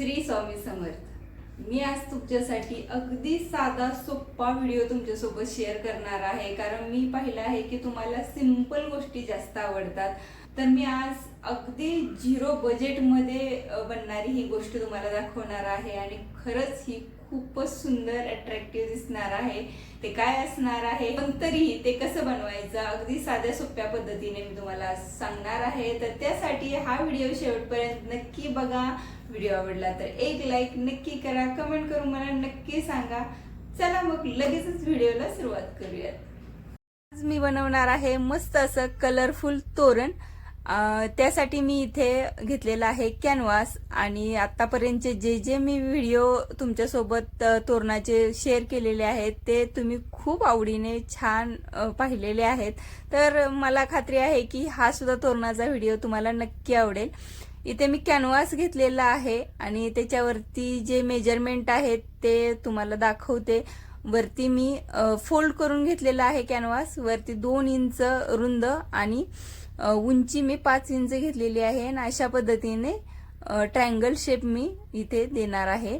श्री स्वामी समर्थ. मी आज तुमच्यासाठी अगदी साधा सोप्पा व्हिडिओ तुमच्यासोबत शेअर करणार आहे. कारण मी पाहिलं आहे की तुम्हाला सिंपल गोष्टी जास्त आवडतात. तर मी आज अगदी झिरो बजेटमध्ये बनणारी ही गोष्ट तुम्हाला दाखवणार आहे. आणि खरंच ही खूपच सुंदर अट्रॅक्टिव्ह दिसणार आहे. ते काय असणार आहे? पण तरीही ते कसं बनवायचं? अगदी साध्या सोप्या पद्धतीने मी तुम्हाला सांगणार आहे. तर त्यासाठी हा व्हिडिओ शेवटपर्यंत नक्की बघा. व्हिडिओ आवडला तर एक लाईक नक्की करा. कमेंट करून मला नक्की सांगा. चला मग लगेचच व्हिडिओला सुरुवात करूयात. आज मी बनवणार आहे मस्त असं कलरफुल तोरण. त्यासाठी मी इथे घेतलेला आहे कॅनव्हास आणि आतापर्यंतचे जे जे मी व्हिडिओ तुमच्यासोबत तोरणाचे शेअर केलेले आहेत ते तुम्ही खूप आवडीने छान पाहिलेले आहेत. तर मला खात्री आहे की हा सुद्धा तोरणाचा व्हिडिओ तुम्हाला नक्की आवडेल. इथे मी कॅनव्हास घेतलेला आहे आणि त्याच्यावरती जे मेजरमेंट आहेत ते तुम्हाला दाखवते. वरती मी फोल्ड करून घेतलेला आहे कॅनव्हास. वरती दोन इंच रुंद आणि उंची मी पाच इंच घेतलेली आहे आणि अशा पद्धतीने ट्रँगल शेप मी इथे देणार आहे.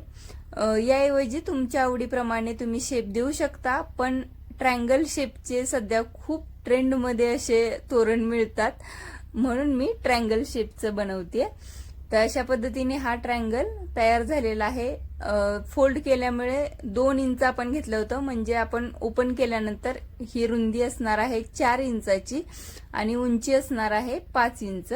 याऐवजी तुमच्या आवडीप्रमाणे तुम्ही शेप देऊ शकता पण ट्रँगल शेपचे सध्या खूप ट्रेंडमध्ये असे तोरण मिळतात. म्हणून मी ट्रँगल शेपचं बनवते तर अशा पद्धतीने हा ट्रायंगल तयार झालेला आहे. फोल्ड केल्यामुळे दोन इंच आपण घेतलं होतं. म्हणजे आपण ओपन केल्यानंतर ही रुंदी असणार आहे चार इंचाची आणि उंची असणार आहे पाच इंच.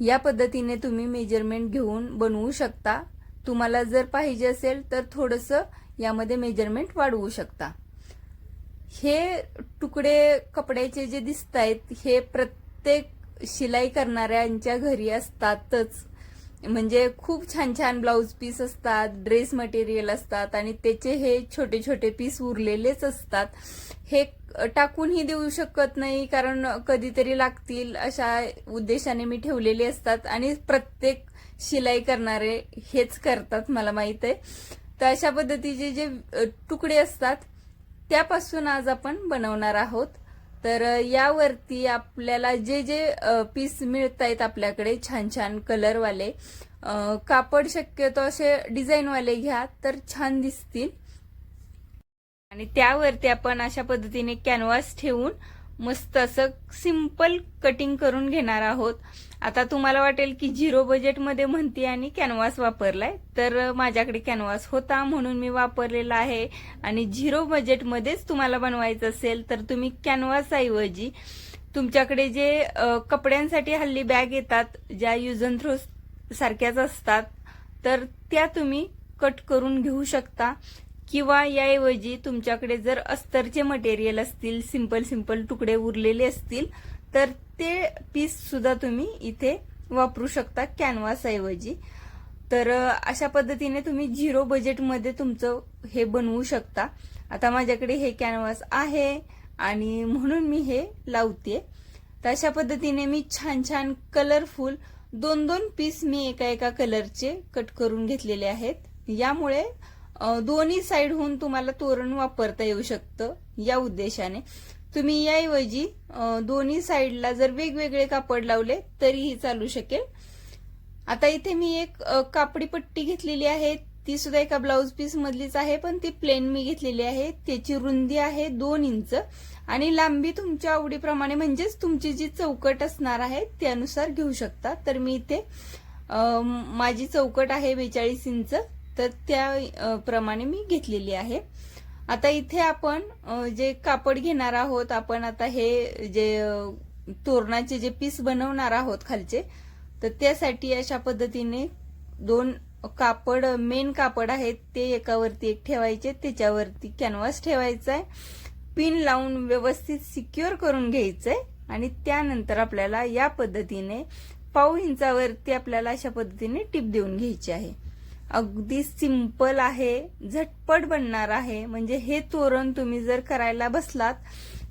या पद्धतीने तुम्ही मेजरमेंट घेऊन बनवू शकता. तुम्हाला जर पाहिजे असेल तर थोडंसं यामध्ये मेजरमेंट वाढवू शकता. हे तुकडे कपड्याचे जे दिसत आहेत हे प्रत्येक शिलाई करणाऱ्यांच्या घरी असतातच. म्हणजे खूप छान छान ब्लाऊज पीस असतात ड्रेस मटेरियल असतात आणि त्याचे हे छोटे छोटे पीस उरलेलेच असतात. हे टाकूनही देऊ शकत नाही कारण कधीतरी लागतील अशा उद्देशाने मी ठेवलेले असतात आणि प्रत्येक शिलाई करणारे हेच करतात मला माहीत आहे. तर अशा पद्धतीचे जे तुकडे असतात त्यापासून आज आपण बनवणार आहोत. तर यावरती आपल्याला जे जे पीस मिळत आहेत आपल्याकडे छान छान कलरवाले कापड शक्यतो असे डिझाईनवाले घ्या तर छान दिसतील. आणि त्यावरती आपण अशा पद्धतीने कॅनव्हास ठेवून मस्त असं सिंपल कटिंग करून घेणार आहोत. आता तुम्हाला वाटेल की झिरो बजेटमध्ये म्हणते आणि कॅनव्हास वापरलाय. तर माझ्याकडे कॅनव्हास होता म्हणून मी वापरलेला आहे. आणि झिरो बजेटमध्येच तुम्हाला बनवायचं असेल तर तुम्ही कॅनव्हासऐवजी तुमच्याकडे जे कपड्यांसाठी हल्ली बॅग येतात ज्या युज अँड थ्रो सारख्याच असतात तर त्या तुम्ही कट करून घेऊ शकता. किंवा याऐवजी तुमच्याकडे जर अस्तरचे मटेरियल असतील सिंपल सिंपल तुकडे उरलेले असतील तर ते पीस सुद्धा तुम्ही इथे वापरू शकता कॅनव्हास ऐवजी. तर अशा पद्धतीने तुम्ही झिरो बजेटमध्ये तुमचं हे बनवू शकता. आता माझ्याकडे हे कॅनव्हास आहे आणि म्हणून मी हे लावते तर अशा पद्धतीने मी छान छान कलरफुल दोन दोन पीस मी एका एका कलरचे कट करून घेतलेले आहेत. यामुळे दोन्ही साईडहून तुम्हाला तोरण वापरता येऊ शकतं या उद्देशाने. तुम्ही याऐवजी दोन्ही साईडला जर वेगवेगळे कापड लावले तरीही चालू शकेल. आता इथे मी एक कापडी पट्टी घेतलेली आहे. ती सुद्धा एका ब्लाऊज पीस मधलीच आहे पण ती प्लेन मी घेतलेली आहे. त्याची रुंदी आहे दोन इंच आणि लांबी तुमच्या आवडीप्रमाणे म्हणजेच तुमची जी चौकट असणार आहे त्यानुसार घेऊ शकता. तर मी इथे माझी चौकट आहे बेचाळीस इंच. तर त्या प्रमाणे मी घेतलेली आहे. आता इथे आपण जे कापड घेणार आहोत आपण आता हे जे तोरणाचे जे पीस बनवणार आहोत खालचे तर त्यासाठी अशा पद्धतीने दोन कापड मेन कापड आहेत ते एकावरती एक ठेवायचे त्याच्यावरती कॅनव्हास ठेवायचा आहे पिन लावून व्यवस्थित सिक्युअर करून घ्यायचंय आणि त्यानंतर आपल्याला या पद्धतीने पाऊ इंचावरती आपल्याला अशा पद्धतीने टिप देऊन घ्यायची आहे. अगदी सिंपल आहे झटपट बनणार आहे. म्हणजे हे तोरण तुम्ही जर करायला बसलात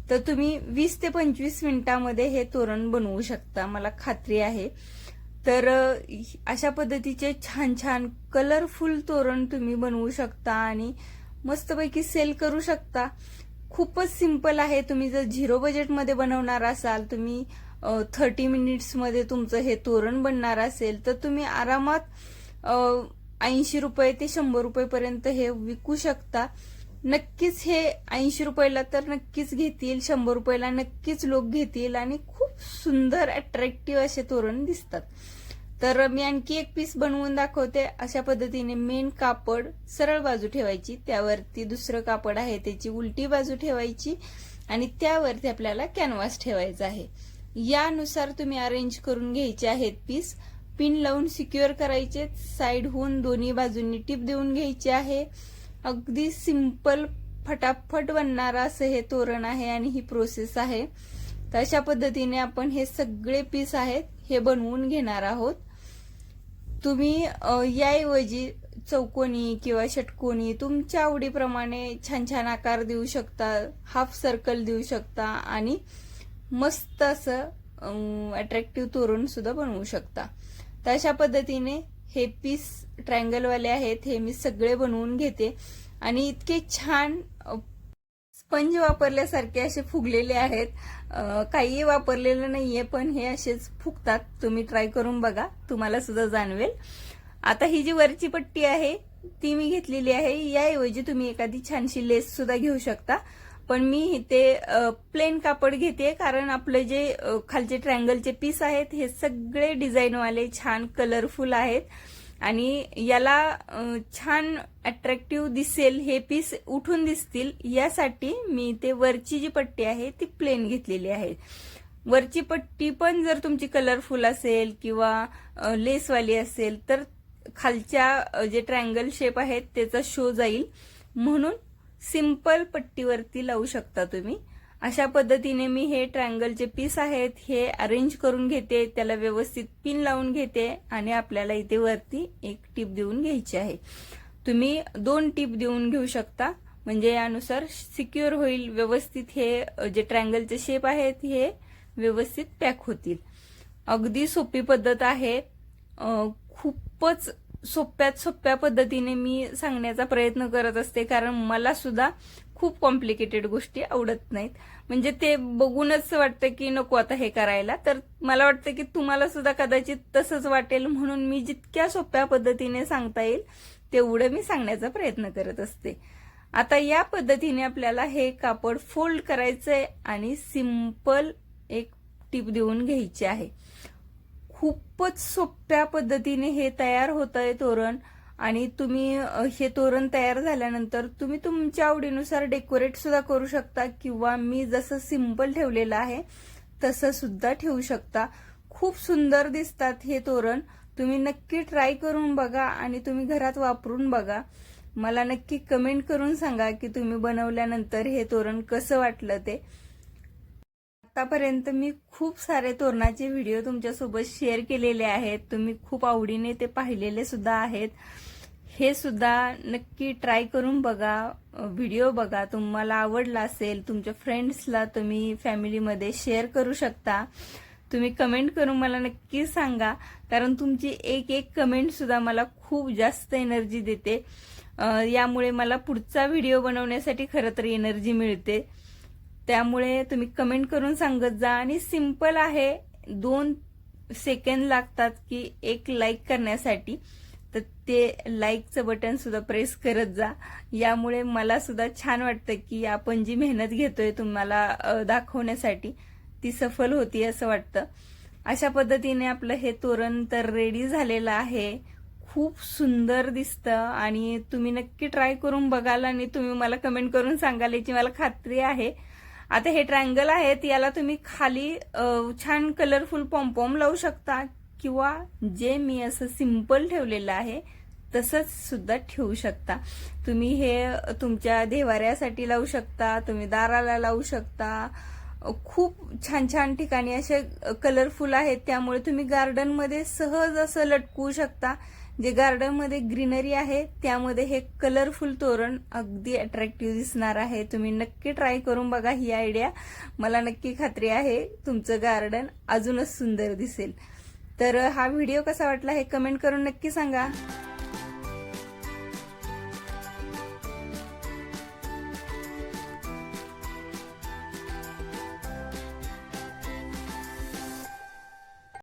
तर तुम्ही वीस ते पंचवीस मिनिटामध्ये हे तोरण बनवू शकता. मला खात्री आहे. तर अशा पद्धतीचे छान छान कलरफुल तोरण तुम्ही बनवू शकता आणि मस्तपैकी सेल करू शकता. खूपच सिंपल आहे. तुम्ही जर झिरो बजेटमध्ये बनवणार असाल तुम्ही थर्टी मिनिट्समध्ये तुमचं हे तोरण बनणार असेल तर तुम्ही आरामात ऐंशी रुपये ते शंभर रुपयेपर्यंत हे विकू शकता. नक्कीच हे ऐंशी रुपयाला तर नक्कीच घेतील शंभर रुपयाला नक्कीच लोक घेतील आणि खूप सुंदर अट्रॅक्टिव्ह असे तोरण दिसतात. तर मी आणखी एक पीस बनवून दाखवते. अशा पद्धतीने मेन कापड सरळ बाजू ठेवायची त्यावरती दुसरं कापड आहे त्याची उलटी बाजू ठेवायची आणि त्यावरती आपल्याला कॅनव्हास ठेवायचा आहे. यानुसार तुम्ही अरेंज करून घ्यायचे आहेत पीस पिन लावून सिक्युअर करायचे. साईडहून दोन्ही बाजूंनी टिप देऊन घ्यायची आहे. अगदी सिंपल फटाफट बनणारं असं हे तोरण आहे आणि ही प्रोसेस आहे. तर अशा पद्धतीने आपण हे सगळे पीस आहेत हे बनवून घेणार आहोत. तुम्ही याऐवजी चौकोनी किंवा षटकोनी तुमच्या आवडीप्रमाणे छान छान आकार देऊ शकता हाफ सर्कल देऊ शकता आणि मस्त असं अट्रॅक्टिव्ह तोरण सुद्धा बनवू शकता. तर अशा पद्धतीने हे पीस ट्रायंगलवाले आहेत हे मी सगळे बनवून घेते. आणि इतके छान स्पंज वापरल्यासारखे असे फुगलेले आहेत. काही वापरलेलं नाहीये पण हे असेच फुगतात. तुम्ही ट्राय करून बघा तुम्हाला सुद्धा जाणवेल. आता ही जी वरची पट्टी आहे ती मी घेतलेली आहे. याऐवजी तुम्ही एखादी छानशी लेस सुद्धा घेऊ शकता. पण मी इथे प्लेन कापड घेते कारण आपले जे खालचे ट्रँगलचे पीस आहेत हे सगळे डिझाईनवाले छान कलरफुल आहेत. आणि याला छान अट्रॅक्टिव्ह दिसेल हे पीस उठून दिसतील यासाठी मी ते वरची जी पट्टी आहे ती प्लेन घेतलेली आहे. वरची पट्टी पण जर तुमची कलरफुल असेल किंवा लेसवाली असेल तर खालच्या जे ट्रँगल शेप आहेत त्याचा शो जाईल. म्हणून सिंपल पट्टीवरती लावू शकता तुम्ही. अशा पद्धतीने मी हे ट्रँगलचे पीस आहेत हे अरेंज करून घेते त्याला व्यवस्थित पिन लावून घेते आणि आपल्याला इथे वरती एक टीप देऊन घ्यायची आहे. तुम्ही दोन टीप देऊन घेऊ शकता. म्हणजे यानुसार सिक्युअर होईल व्यवस्थित हे जे ट्रँगलचे शेप आहेत हे व्यवस्थित पॅक होतील. अगदी सोपी पद्धत आहे. खूपच सोप्यात सोप्या पद्धतीने मी सांगण्याचा प्रयत्न करत असते कारण मला सुद्धा खूप कॉम्प्लिकेटेड गोष्टी आवडत नाहीत. म्हणजे ते बघूनच वाटतं की नको आता हे करायला. तर मला वाटतं की तुम्हाला सुद्धा कदाचित तसंच वाटेल म्हणून मी जितक्या सोप्या पद्धतीने सांगता येईल तेवढं मी सांगण्याचा प्रयत्न करत असते. आता या पद्धतीने आपल्याला हे कापड फोल्ड करायचंय आणि सिंपल एक टीप देऊन घ्यायची आहे. खूपच सोप्या पद्धतीने हे तयार होत आहे तोरण. आणि तुम्ही हे तोरण तयार झाल्यानंतर तुम्ही तुमच्या आवडीनुसार डेकोरेट सुद्धा करू शकता किंवा मी जसं सिंपल ठेवलेलं आहे तसं सुद्धा ठेवू शकता. खूप सुंदर दिसतात हे तोरण. तुम्ही नक्की ट्राय करून बघा आणि तुम्ही घरात वापरून बघा. मला नक्की कमेंट करून सांगा की तुम्ही बनवल्यानंतर हे तोरण कसं वाटलं ते. आत्तापर्यंत मी खूप सारे तोरणाचे व्हिडिओ तुमच्यासोबत शेअर केलेले आहेत. तुम्ही खूप आवडीने ते पाहिलेले सुद्धा आहेत. हे सुद्धा नक्की ट्राय करून बघा. व्हिडिओ बघा. तुम्हाला आवडला असेल तुमच्या फ्रेंड्सला तुम्ही फॅमिलीमध्ये शेअर करू शकता. तुम्ही कमेंट करून मला नक्की सांगा. कारण तुमची एक एक कमेंट सुद्धा मला खूप जास्त एनर्जी देते. यामुळे मला पुढचा व्हिडिओ बनवण्यासाठी खरं तर एनर्जी मिळते. त्यामुळे तुम्ही कमेंट करून सांगत जा. आणि सिंपल आहे. दोन सेकंड लागतात की एक लाईक करण्यासाठी. तर ते लाईकचं बटन सुद्धा प्रेस करत जा. यामुळे मला सुद्धा छान वाटतं की आपण जी मेहनत घेतोय तुम्हाला दाखवण्यासाठी ती सफल होती असं वाटतं. अशा पद्धतीने आपलं हे तोरण तर रेडी झालेलं आहे. खूप सुंदर दिसतं आणि तुम्ही नक्की ट्राय करून बघाल आणि तुम्ही मला कमेंट करून सांगाल याची मला खात्री आहे. आता हे ट्रायंगल आहेत याला तुम्ही खाली छान कलरफुल पॉम्पॉम लावू शकता किंवा जे मी असं सिंपल ठेवलेलं आहे तसंच सुद्धा ठेवू शकता. तुम्ही हे तुमच्या देवाऱ्यासाठी लावू शकता तुम्ही दाराला लावू शकता. खूप छान छान ठिकाणी असे कलरफुल आहेत त्यामुळे तुम्ही गार्डनमध्ये सहज असं लटकवू शकता. जे गार्डनमध्ये ग्रीनरी आहे त्यामध्ये हे कलरफुल तोरण अगदी अट्रॅक्टिव्ह दिसणार आहे. तुम्ही नक्की ट्राय करून बघा ही आयडिया मला नक्की खात्री आहे तुमचं गार्डन अजूनच सुंदर दिसेल. तर हा व्हिडिओ कसा वाटला हे कमेंट करून नक्की सांगा.